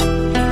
아!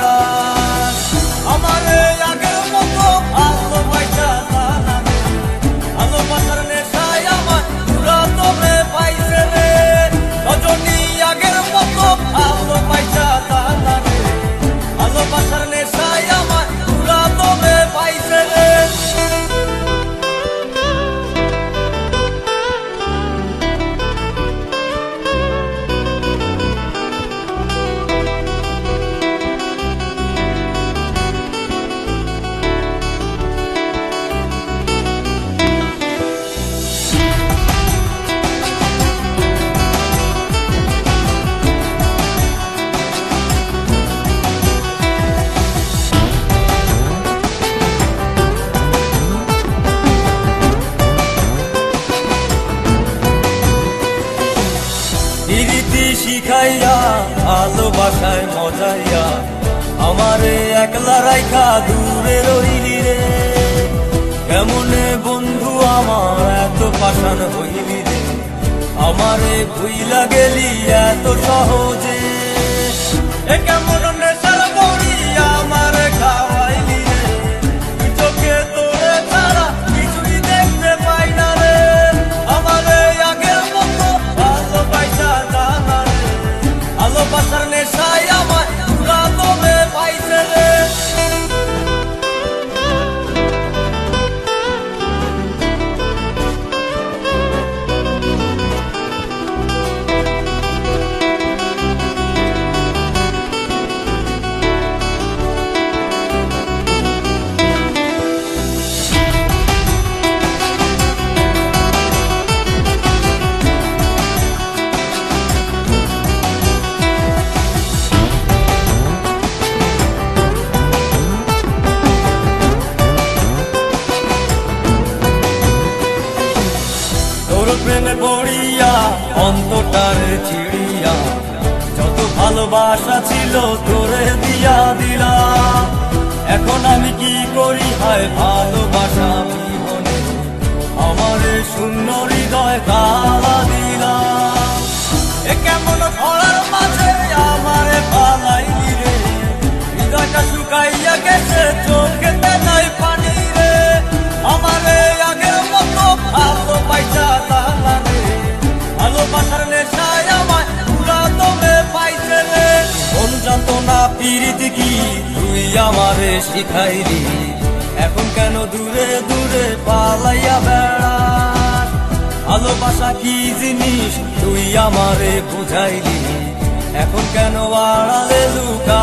শিখাইয়া, ভালোবাসায় মজাইয়া, আমারে একলা রাইখা দূরে রইলি রে। কেমনে বন্ধু আমার এত পাষাণ হইলি রে? আমারে ভুইলা গেলি এত সহজে। এ কেমন প্রেমে পড়িয়া অন্তটারে ছিড়িয়া যত ভালোবাসা ছিল তোরে দিয়া দিলাম। এখন আমি কি করি? হায়, ভালোবাসা বিহনে আমারে শূন্য হৃদয় তালা দিলাম। এ কেমন মাঝে আমারে পালাইলি রে? হৃদয়টা শুকাইয়া গেছে চোখেতে ভালোবাসা তালা রে। ভালোবাসার নেশায় আমার পুরা তোরে পাইছে আমারে শিখাইলি? এখন কেন দূরে দূরে পালাইয়া বেড়াস? ভালোবাসা কি জিনিস তুই আমারে বুঝাইলি? এখন কেন আড়ালে বেড়া